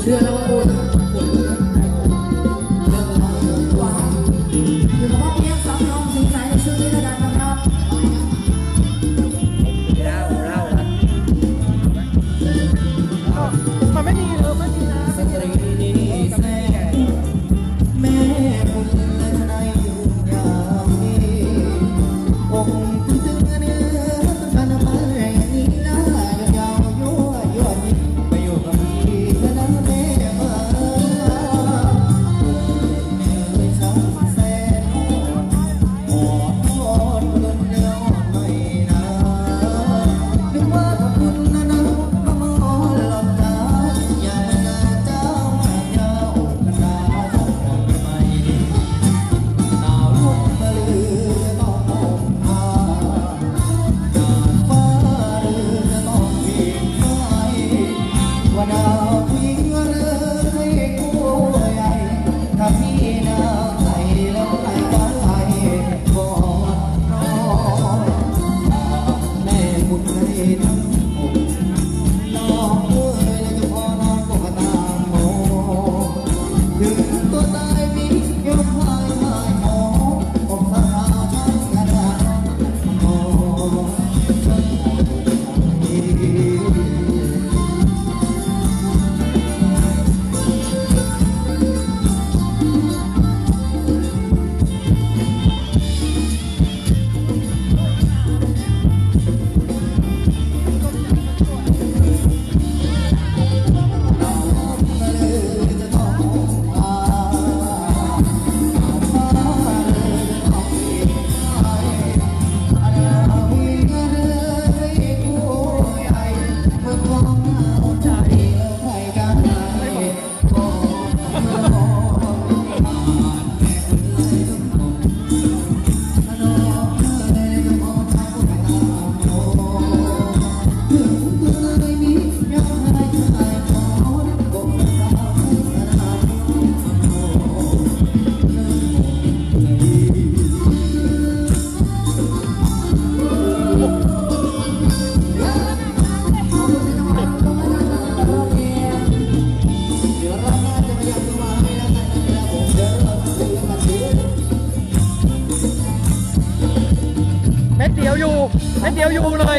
เชื่อแล้วว่าอ้ยปวดหัวเรื่ว้าวอยู่กับพ่เพียงสองน้องสิงสายในช่วงนี้แล้วกันนะครับเล่าเล่ามันไม่มีเลยไม่มี you. อยู่ให้เดียวอยู่หน่ย